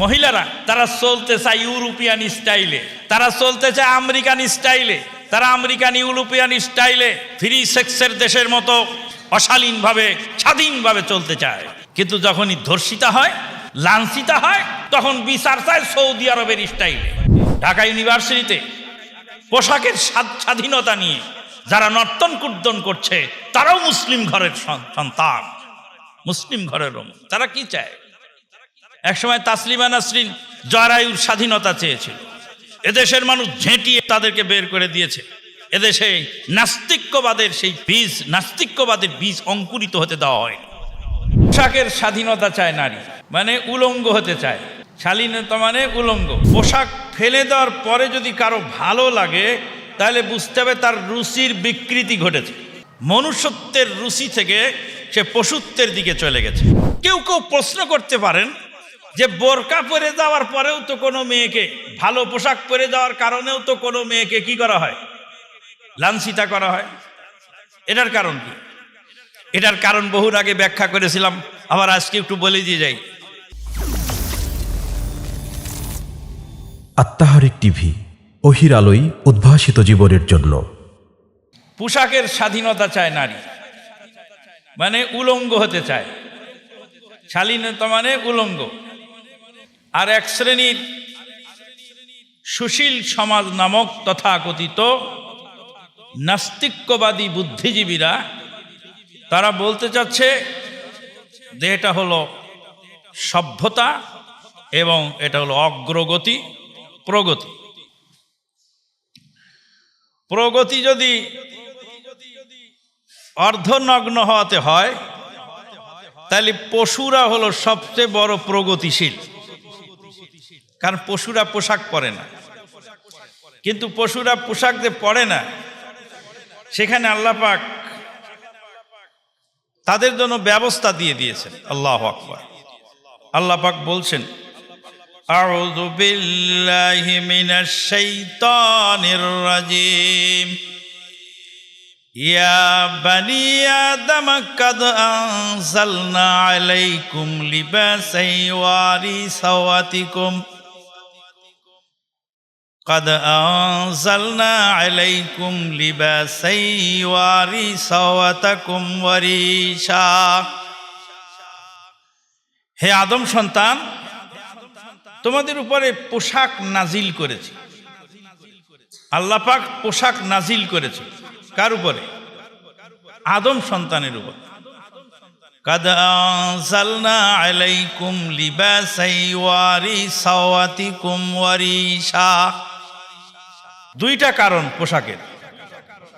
মহিলারা, তারা চলতে চায় ইউরোপিয়ান স্টাইলে, তারা চলতে চায় আমেরিকান স্টাইলে, তারা আমেরিকান ইউরোপিয়ান স্টাইলে ফ্রি সেক্সের দেশের মতো অশালীনভাবে, স্বাধীনভাবে চলতে চায়। কিন্তু যখনই ধর্ষিতা হয়, লাঞ্ছিতা হয়, তখন বিচার চায় সৌদি আরবের স্টাইলে। ঢাকা ইউনিভার্সিটিতে পোশাকের স্বাধীনতা নিয়ে যারা নর্তন কুর্দন করছে, তারাও মুসলিম ঘরের সন্তান, মুসলিম ঘরের তারা কি চায়? একসময় তাসলিমা নাসরিন জরায়ুর স্বাধীনতা চেয়েছিল। এদেশের মানুষ ঝেঁটিয়ে তাদেরকে বের করে দিয়েছে। এদেশে নাস্তিক্যবাদের সেই বীজ, নাস্তিক্যবাদের বীজ অঙ্কুরিত হতে দেওয়া হয়নি। পোশাকের স্বাধীনতা চায় নারী মানে উলঙ্গ হতে চায়। শালীনতা মানে উলঙ্গ। পোশাক ফেলে দেওয়ার পরে যদি কারও ভালো লাগে, তাহলে বুঝতে হবে তার রুচির বিকৃতি ঘটেছে। মনুষ্যত্বের রুচি থেকে সে পশুত্বের দিকে চলে গেছে। কেউ কেউ প্রশ্ন করতে পারেন যে বোরকা পরে যাওয়ার পরেও তো কোনো মেয়েকে ভালো পোশাক পরে যাওয়ার কারণেও তো কোনো মেয়েকে কি করা হয়? লাঞ্ছিতা করা হয়। এটার কারণ কি? এটার কারণ বহুর আগে ব্যাখ্যা করেছিলাম আবার আজকে একটু বলে দিয়ে যাই। আত্মাহারিক টিভি অহির আলোয় উদ্ভাসিত জীবনের জন্য। পোশাকের স্বাধীনতা চায় নারী। মানে উলঙ্গ হতে চায়। শালীনতা মানে উলঙ্গ। আর এক শ্রেণির সুশীল সমাজ নামক তথাকথিত নাস্তিক্যবাদী বুদ্ধিজীবীরা, তারা বলতে চাচ্ছে যে এটা হলো সভ্যতা এবং এটা হলো অগ্রগতি, প্রগতি। প্রগতি যদি অর্ধনগ্ন হওয়াতে হয়, তাহলে পশুরা হলো সবচেয়ে বড় প্রগতিশীল। কারণ পশুরা পোশাক পরে না কিন্তু পশুরা পোশাক যে পরে না সেখানে আল্লাহ পাক তাদের জন্য ব্যবস্থা দিয়ে দিয়েছেন আল্লাহ আকবর আল্লাহ পাক বলছেন أعوذ بالله من الشيطان الرجيم يا بني آدم قد أنزلنا عليكم لباسا يواري سواتكم قد أنزلنا عليكم لباسا يواري سواتكم وريشا হে আদম সন্তান তোমাদের উপরে পোশাক নাজিল করেছে আল্লাহ পাক পোশাক নাজিল করেছে কার উপরে আদম সন্তানের উপর কাদ আনজালনা আলাইকুম লিবাসাই ওয়ারি সাওয়াতিকুম ওয়ারিশা দুইটা কারণ পোশাকের।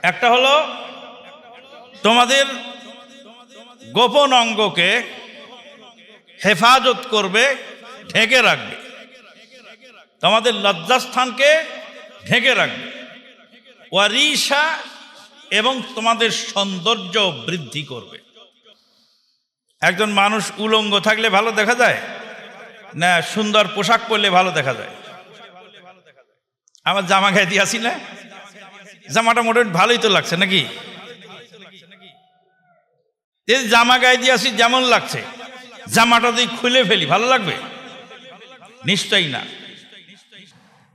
একটা হলো তোমাদের গোপন অঙ্গকে হেফাজত করবে, ঢেকে রাখবে। তোমাদের লজ্জাস্থানকে ঢেকে রাখবে। ওয়ারিসা এবং তোমাদের সৌন্দর্য বৃদ্ধি করবে। একজন মানুষ উলঙ্গ থাকলে ভালো দেখা যায়? না, সুন্দর পোশাক পরলে ভালো দেখা যায়? আমার জামা গায়ে দিয়ে আসি না? জামাটা মোটামুটি ভালোই তো লাগছে নাকি? জামা গায়ে দিয়ে আসি যেমন লাগছে। জামাটা যদি খুলে ফেলি, ভালো লাগবে? নিশ্চয়ই না।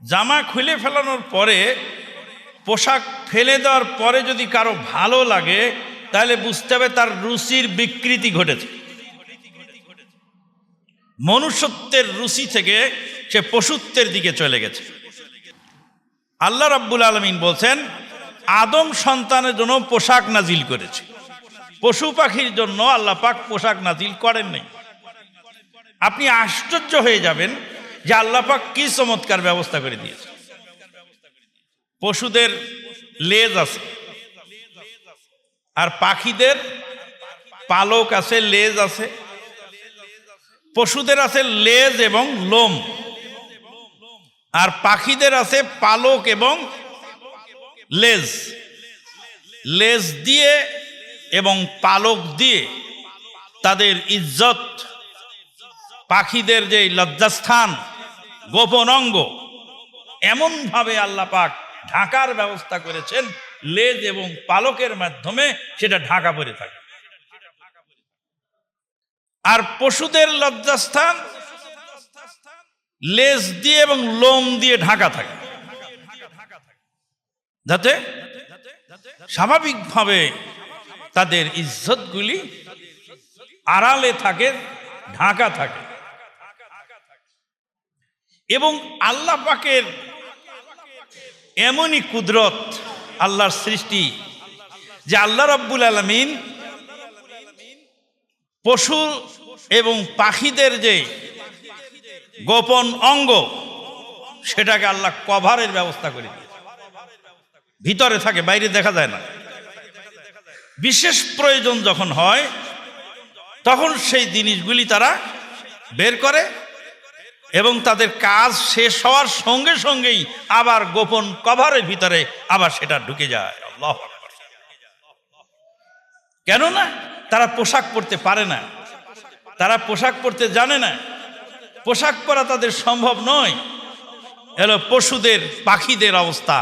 জামা খুলে ফেলানোর পরে, পোশাক ফেলে দেওয়ার পরে যদি কারও ভালো লাগে, তাহলে বুঝতে হবে তার রুচির বিকৃতি ঘটেছে। মনুষ্যত্বের রুচি থেকে সে পশুত্বের দিকে চলে গেছে। আল্লাহ রাব্বুল আলমিন বলছেন, আদম সন্তানের জন্য পোশাক নাজিল করেছে। পশু পাখির জন্য আল্লাহ পাক পোশাক নাজিল করেন নাই। আপনি আশ্চর্য হয়ে যাবেন যে আল্লাহ পাক কি চমৎকার ব্যবস্থা করে দিয়েছে পশুদের লেজ আছে, আর পাখিদের পালক আছে, লেজ আছে। পশুদের আছে লেজ এবং লোম। আর পাখিদের আছে পালক এবং লেজ। লেজ দিয়ে এবং পালক দিয়ে তাদের ইজ্জত। পাখিদের যে লজ্জাস্থান, গোপন অঙ্গ, এমনভাবে আল্লাহ পাক ঢাকার ব্যবস্থা করেছেন, লেজ এবং পালকের মাধ্যমে সেটা ঢাকা পড়ে থাকে। আর পশুদের লজ্জাস্থান লেজ দিয়ে এবং লোম দিয়ে ঢাকা থাকে। যাতে স্বাভাবিকভাবে তাদের ইজ্জতগুলি আড়ালে থাকে, ঢাকা থাকে। এবং আল্লাহ পাকের এমনই কুদরত আল্লাহর সৃষ্টি যে আল্লাহ রব্বুল আলমিন পশু এবং পাখিদের যে গোপন অঙ্গ, সেটাকে আল্লাহ কভারের ব্যবস্থা করে ভিতরে থাকে, বাইরে দেখা যায় না। বিশেষ প্রয়োজন যখন হয়, তখন সেই জিনিসগুলি তারা বের করে এবং তাদের কাজ শেষ হওয়ার সঙ্গে সঙ্গেই আবার গোপন কভারের ভিতরে আবার সেটা ঢুকে যায়। কেননা তারা পোশাক পরতে পারে না। তারা পোশাক পরতে জানে না। পোশাক পরা তাদের সম্ভব নয়। এলো পশুদের, পাখিদের অবস্থা।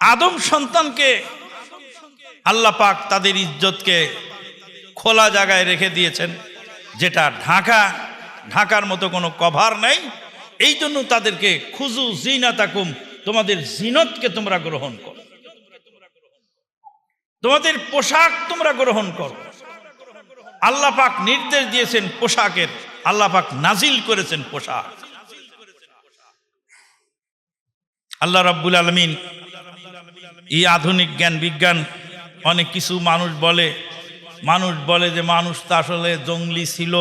আদম সন্তানকে আল্লাহ পাক তাদের ইজ্জতকে খোলা জায়গায় রেখে দিয়েছেন, যেটা ঢাকা, ঢাকার মতো কোনো কভার নেই। এই জন্য তাদেরকে খুজু জিনা তাকুম তোমাদের জিনতকে তোমরা গ্রহণ করো। তোমাদের পোশাক তোমরা গ্রহণ করো। আল্লাহ পাক নির্দেশ দিয়েছেন পোশাকের আল্লাহ পাক নাজিল করেছেন পোশাক। আল্লাহ রাব্বুল আলমিন এই আধুনিক জ্ঞান বিজ্ঞান অনেক কিছু মানুষ বলে। মানুষ বলে যে মানুষ তো আসলে জঙ্গলি ছিল,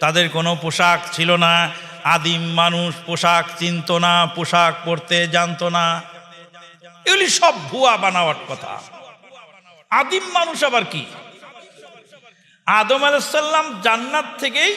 তাদের কোনো পোশাক ছিল না। আদিম মানুষ পোশাক চিনত না, পোশাক পরতে জানতো না। এগুলি সব ভুয়া বানাওয়ার কথা। আদিম মানুষ আবার কি? আদম আলাইসাল্লাম জান্নাত থেকেই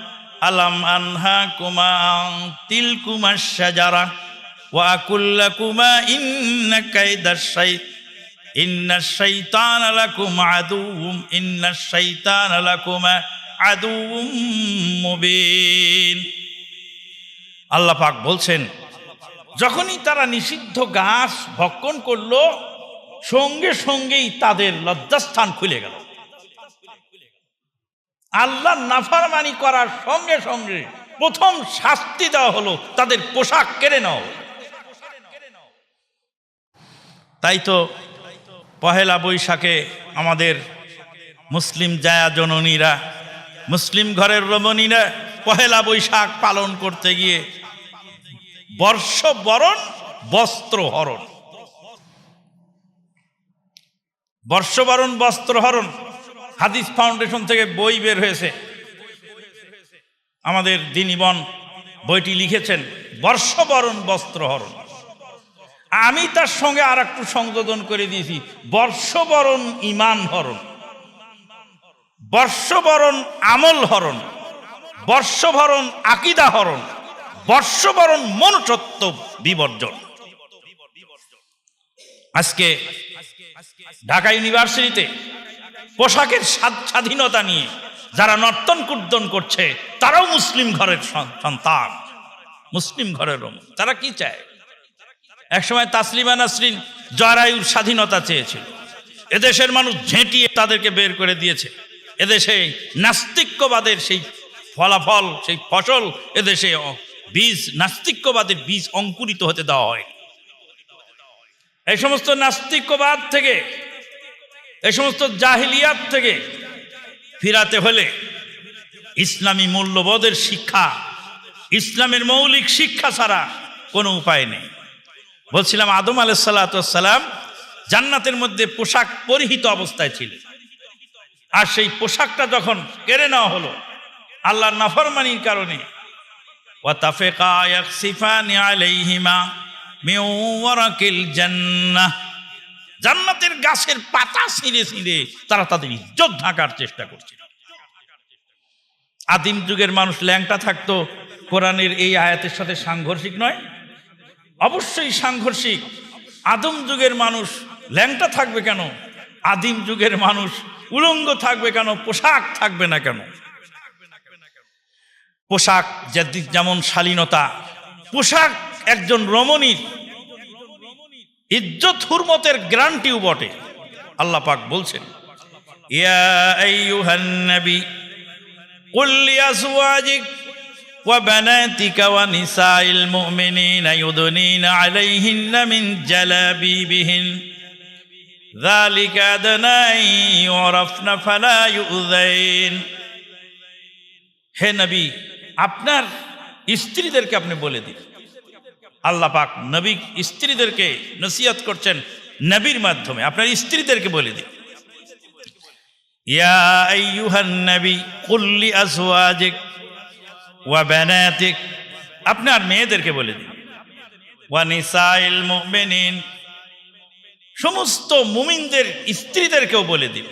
আলাম আনহা কুমা তিল কুমা সাজারা ওয়া কুল্লা কুমা ইন্না কাইদা শাই, ইন্না শাইতান লাকুম আদুম ইন্না শাইতান লাকুম আদুম মুবিন। আল্লাহ পাক বলছেন, যখনই তারা নিষিদ্ধ গাছ ভক্ষণ করল, সঙ্গে সঙ্গেই তাদের লজ্জাস্থান খুলে গেল। আল্লাহ নাফারমানি করার সঙ্গে সঙ্গে প্রথম শাস্তি দেওয়া হলো, তাদের পোশাক কেড়ে হলো। তাই তো পহেলা বৈশাখে আমাদের মুসলিম জায়া জননীরা, মুসলিম ঘরের রমণীরা পহেলা বৈশাখ পালন করতে গিয়ে বর্ষবরণ বস্ত্র হরণ বর্ষবরণ বস্ত্র হরণ হাদিস ফাউন্ডেশন থেকে বই বের হয়েছে। আমাদের দিনীবন বইটি লিখেছেন, বর্ষবরণ বস্ত্রহরণ। আমি তার সঙ্গে আর একটু সংযোজন করে দিয়েছি, বর্ষবরণ ইমান হরণ। বর্ষবরণ আমল হরণ। বর্ষবরণ আকিদা হরণ। বর্ষবরণ মনুষ্যত্ব বিবর্জন। আজকে ঢাকা ইউনিভার্সিটিতে পোশাকের স্বাধীনতা নিয়ে যারা নর্তন কুর্দন করছে, তারাও মুসলিম ঘরের সন্তান। মুসলিম ঘরের তারা কি চায়? একসময় তাসলিমা নাসরিন জরায়ুর স্বাধীনতা চেয়েছিল। এদেশের মানুষ ঝেঁটিয়ে তাদেরকে বের করে দিয়েছে। এদেশে নাস্তিক্যবাদের সেই ফলাফল, সেই ফসল এদেশে বীজ, নাস্তিক্যবাদের বীজ অঙ্কুরিত হতে দেওয়া হয় এই সমস্ত নাস্তিক্যবাদ থেকে এ সমস্ত জাহিলিয়াত থেকে ফিরাতে হলে ইসলামী মূল্যবোধের শিক্ষা, ইসলামের মৌলিক শিক্ষা ছাড়া কোনো উপায় নেই। বলছিলাম, আদম আলাইসাল্লাম জান্নাতের মধ্যে পোশাক পরিহিত অবস্থায় ছিল আর সেই পোশাকটা যখন কেড়ে নেওয়া হলো, আল্লাহর নাফরমানির কারণে ওয়াতাফেকা ইয়াকসিফানি আলাইহিমা মিন ওয়ারাকিল জান্নাহ। জান্নাতের গাছের পাতা ছিঁড়ে ছিঁড়ে তারা তাদের ইজ্জত ঢাকার চেষ্টা করছিল। আদিম যুগের মানুষ ল্যাংটা থাকতো, কোরআনের এই আয়াতের সাথে সাংঘর্ষিক নয়। অবশ্যই সাংঘর্ষিক। আদম যুগের মানুষ ল্যাংটা থাকবে কেন? আদিম যুগের মানুষ উলঙ্গ থাকবে কেন? পোশাক থাকবে না কেন? পোশাক যেমন শালীনতা, পোশাক একজন রমণীর ইজ্জত হুরমতের গ্রান্টিও বটে আল্লাহ পাক বলছেন ইয়া আইয়ুহান নবী قل لأزواجك وبناتك ونساء المؤمنين يدنين عليهن من جلابيبهن ذلك أدنى أن يعرفن فلا يؤذين হে নবী আপনার স্ত্রীদেরকে আপনি বলে দিন আল্লাহ পাক নবী স্ত্রীদেরকে নসিহত করছেন নবীর মাধ্যমে। আপনার স্ত্রীদেরকে বলে দিন ইয়া আইয়ুহান নবী কুল্লি আজওয়াজিক ওয়া বানাতিক। আপনার মেয়েদেরকে বলে দিন ওয়া নিসাইল মুমিনিন। সমস্ত মুমিনদের স্ত্রীদেরকেও বলে দিন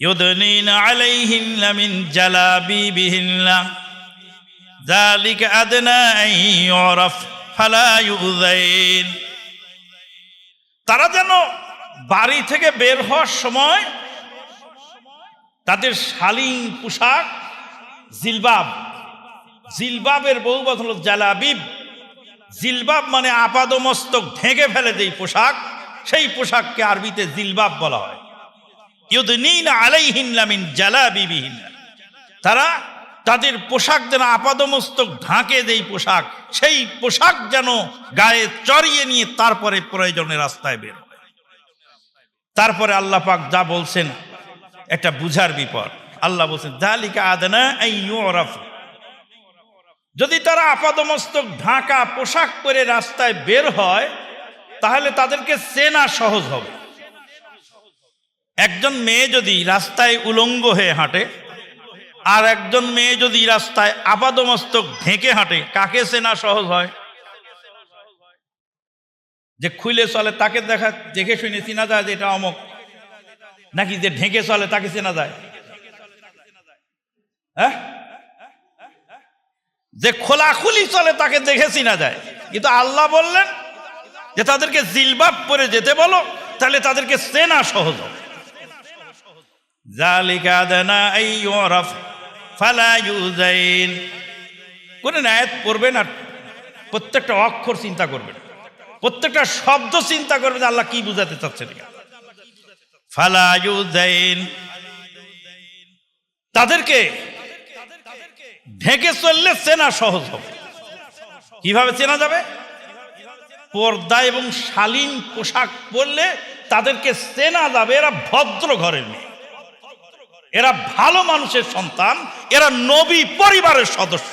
ইউদনিন আলাইহিন্না মিন জালাবিবিহিন্না ذلك أدنى أن يعرف فلا يؤذين তারা যেন বাড়ি থেকে বের হওয়ার সময় তাদের শালীন পোশাক জিলবাব জিলবাবের বহুবত হল জালাবিব জিলবাব মানে আপাদমস্তক ঢেকে ফেলে যেই পোশাক সেই পোশাককে আরবিতে জিলবাব বলা হয় ইউদিন আলাইহিন্লামিন জালাবিবিহীন তারা তাদের পোশাক যেন আপাদমস্তক ঢাকে দেই পোশাক, সেই পোশাক যেন গায়ে চড়িয়ে নিয়ে তারপরে প্রয়োজনে রাস্তায় বের। তারপরে আল্লাহ পাক যা বলছেন একটা বুঝার বিপদ। আল্লাহ বলছেন জালিকা আদনা এই যদি তারা আপাদমস্তক ঢাকা পোশাক পরে রাস্তায় বের হয়, তাহলে তাদেরকে চেনা সহজ হবে। একজন মেয়ে যদি রাস্তায় উলঙ্গ হয়ে হাঁটে আর একজন মেয়ে যদি রাস্তায় আপাদমস্তক ঢেকে হাঁটে, কাকে চেনা সহজ হয়? যে খুলে চলে তাকে দেখা, দেখে শুনে চেনা যায় যে এটা অমক। নাকি যে ঢেকে চলে তাকে চেনা যায়? হ্যাঁ? যে খোলাখুলি চলে তাকে দেখে চিনা যায়। কিন্তু আল্লাহ বললেন যে তাদেরকে জিলবাব পরে যেতে বলো, তাহলে তাদেরকে চেনা সহজ হবে। আদনা আই ইউরাফ ফালা ইউজাইন কোন আয়াত পড়বেন আর প্রত্যেকটা অক্ষর চিন্তা করবেন। প্রত্যেকটা শব্দ চিন্তা করবেন আল্লাহ কি বুঝাতে চাচ্ছেন। ফালা তাদেরকে ঢেকে চললে চেনা সহজ হবে। কীভাবে চেনা যাবে? পর্দা এবং শালীন পোশাক পরলে তাদেরকে চেনা যাবে, এরা ভদ্র ঘরের মেয়ে। এরা ভালো মানুষের সন্তান, এরা নবী পরিবারের সদস্য।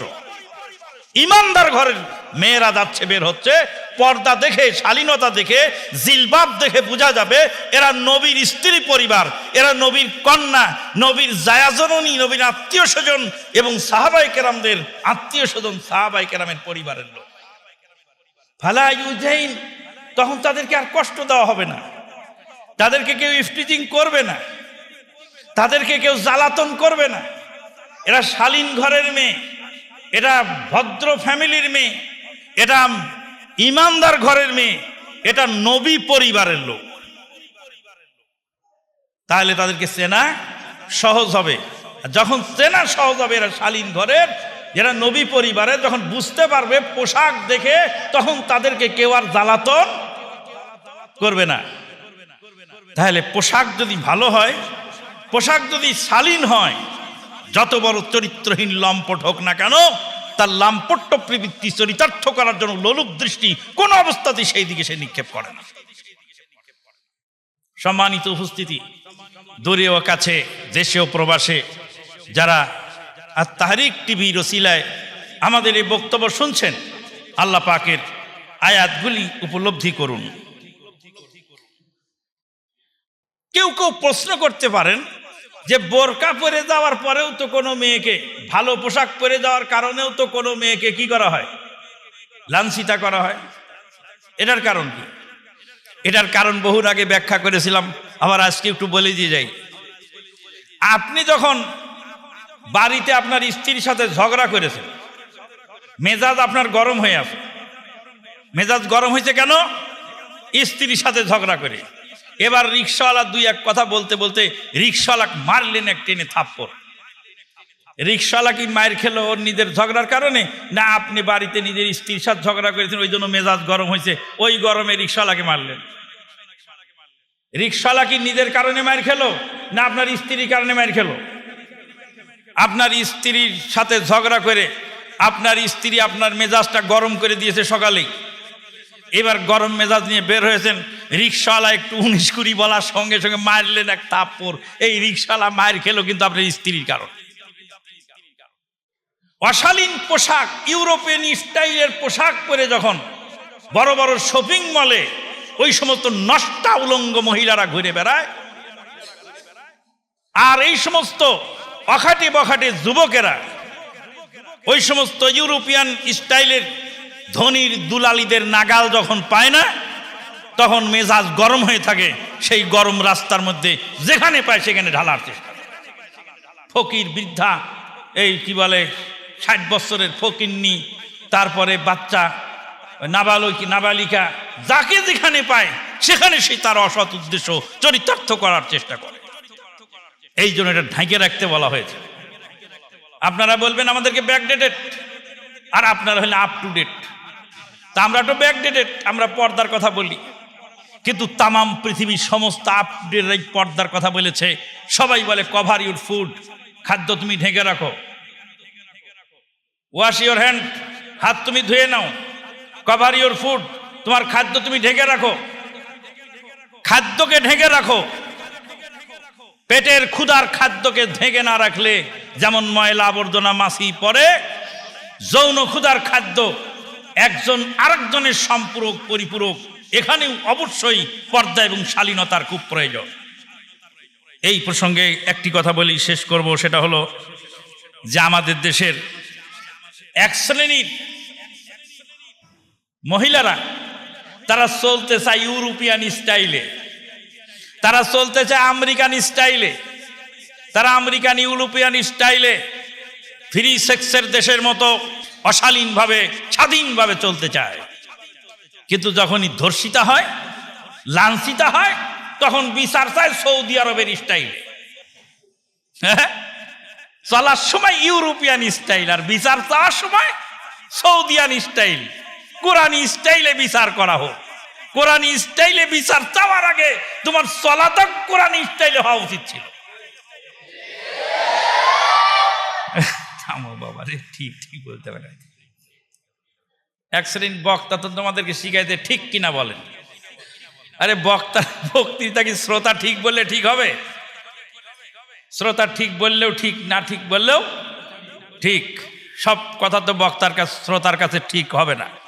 ইমানদার ঘরের মেয়েরা যাচ্ছে বের হচ্ছে, পর্দা দেখে, শালীনতা দেখে, জিলবাব দেখে বোঝা যাবে, এরা নবীর স্ত্রী পরিবার, এরা নবীর কন্যা, নবীর জায়াজননী, নবীর আত্মীয় স্বজন এবং সাহাবাই কেরামদের আত্মীয় স্বজন সাহাবাই কেরামের পরিবারের লোক। ফালা ইউজাইন, তখন তাদেরকে আর কষ্ট দেওয়া হবে না। তাদেরকে কেউ ইফটিজিং করবে না। তাদেরকে কেউ জ্বালাতন করবে না। এরা শালীন ঘরের মেয়ে। এটা ভদ্র ফ্যামিলির মেয়ে। এটা ইমানদার ঘরের মেয়ে। এটা নবী পরিবারের লোক। তাহলে তাদেরকে চেনা সহজ হবে। যখন চেনা সহজ হবে, এরা শালীন ঘরের, এরা নবী পরিবারের, যখন বুঝতে পারবে, পোশাক দেখে, তখন তাদেরকে কেউ আর জ্বালাতন করবে না। তাহলে পোশাক যদি ভালো হয় পোশাক যদি শালীন হয়, যত বড় চরিত্রহীন লম্পট হোক না কেন, তার লাম্পট্য প্রবৃত্তি চরিতার্থ করার জন্য লোলুপ দৃষ্টি কোন অবস্থাতেই সেই দিকে সে নিক্ষেপ করে না। সম্মানিত উপস্থিতি, দূরে ও কাছে, দেশে ও প্রবাসে, যারা আর তাহারিক টিভি রসিলায় আমাদের এই বক্তব্য শুনছেন, আল্লাহ পাকের আয়াতগুলি উপলব্ধি করুন। কেউ কেউ প্রশ্ন করতে পারেন যে বোরকা পরে যাওয়ার পরেও তো কোনো মেয়েকে, ভালো পোশাক পরে যাওয়ার কারণেও তো কোনো মেয়েকে কি করা হয়? লাঞ্ছিতা করা হয়। এটার কারণ কি? এটার কারণ বহুর আগে ব্যাখ্যা করেছিলাম, আবার আজকে একটু বলে দিয়ে যাই। আপনি যখন বাড়িতে আপনার স্ত্রীর সাথে ঝগড়া করেছেন, মেজাজ আপনার গরম হয়ে আছে। মেজাজ গরম হয়েছে কেন? স্ত্রীর সাথে ঝগড়া করে। এবার রিক্সাওয়ালা দুই এক কথা বলতে বলতে রিক্সাওয়ালা মারলেন এক টেনে থাপ্পড়। রিক্সাওয়ালা কি মায়ের খেলো ওর নিজের ঝগড়ার কারণে? না, আপনি বাড়িতে নিজের স্ত্রীর সাথে ঝগড়া করেছেন, ওই জন্য মেজাজ গরম হয়েছে, ওই গরমে রিক্সাওয়ালাকে মারলেন। রিক্সাওয়ালা কি নিজের কারণে মায়ের খেলো, না আপনার স্ত্রীর কারণে মায়ের খেলো? আপনার স্ত্রীর সাথে ঝগড়া করে, আপনার স্ত্রী আপনার মেজাজটা গরম করে দিয়েছে সকালেই। এবার গরম মেজাজ নিয়ে বের হয়েছেন রিক্সাওয়ালা একটু উনিশ কুড়ি বলার সঙ্গে সঙ্গে মারলেন এক তাপ্পর এই রিক্সাওয়ালা মায়ের খেলো কিন্তু আপনার স্ত্রীর কারণ। অশালীন পোশাক, ইউরোপিয়ান স্টাইলের পোশাক পরে যখন বড় বড় শপিং মলে, ওই সমস্ত নষ্টা উলঙ্গ মহিলারা ঘুরে বেড়ায়। আর এই সমস্ত অখাটে বখাটে যুবকেরা, ওই সমস্ত ইউরোপিয়ান স্টাইলের ধনির দুলালিদের নাগাল যখন পায় না, তখন মেজাজ গরম হয়ে থাকে, সেই গরম রাস্তার মধ্যে যেখানে পায় সেখানে ঢালার চেষ্টা। ফকির বৃদ্ধা, এই কি বলে, ষাট বছরের ফকিন্নি, তারপরে বাচ্চা, নাবালক, নাবালিকা, যাকে যেখানে পায়, সেখানে সে তার অসৎ উদ্দেশ্য চরিতার্থ করার চেষ্টা করে। এই জন্য এটা ঢাকে রাখতে বলা হয়েছে। আপনারা বলবেন আমাদেরকে ব্যাকডেটেড আর আপনারা হলে আপ টু ডেট তা আমরা তো ব্যাকডেটেড, আমরা পর্দার কথা বলি। কিন্তু তামাম পৃথিবীর সমস্ত আপডেট পর্দার কথা বলেছে। সবাই বলে কভার ইউর ফুড খাদ্য তুমি ঢেকে রাখো। ওয়াশ ইউর হ্যান্ড হাত তুমি ধুয়ে নাও। কভার ইউর ফুড তোমার খাদ্য তুমি ঢেকে রাখো। খাদ্যকে ঢেকে রাখো। পেটের ক্ষুধার খাদ্যকে ঢেকে না রাখলে যেমন ময়লা আবর্জনা মাছি পড়ে, যৌন ক্ষুধার খাদ্য একজন আরেকজনের সম্পূরক, পরিপূরক, এখানেও অবশ্যই পর্দা এবং শালীনতার খুব প্রয়োজন। এই প্রসঙ্গে একটি কথা বলি, শেষ করব, সেটা হলো যে আমাদের দেশের এক শ্রেণির মহিলারা, তারা চলতে চায় ইউরোপিয়ান স্টাইলে। তারা চলতে চায় আমেরিকান স্টাইলে। তারা আমেরিকান ইউরোপিয়ান স্টাইলে, ফ্রি সেক্সের দেশের মতো অশালীনভাবে, স্বাধীনভাবে চলতে চায়। কিন্তু যখনই ধর্ষিতা হয়, লাঞ্ছিতা হয়, তখন বিচার চায় সৌদি আরবের স্টাইলে। হ্যাঁ? চলার সময় ইউরোপিয়ান স্টাইল আর বিচার চাওয়ার সময় সৌদিয়ান স্টাইল। কোরআন স্টাইলে বিচার করা হোক। কোরআন স্টাইলে বিচার চাওয়ার আগে তোমার চলাতক কোরআন স্টাইলে হওয়া উচিত ছিল। থামো বাবা রে ঠিক ঠিক বলতে পারে এক শ্রেণির বক্তা তো তোমাদেরকে শিখাইতে ঠিক কিনা বলেন? আরে বক্তা, বক্তৃতা কি শ্রোতা ঠিক বললে ঠিক হবে? শ্রোতা ঠিক বললেও ঠিক, না ঠিক বললেও ঠিক। সব কথা তো বক্তার কাছে, শ্রোতার কাছে ঠিক হবে না।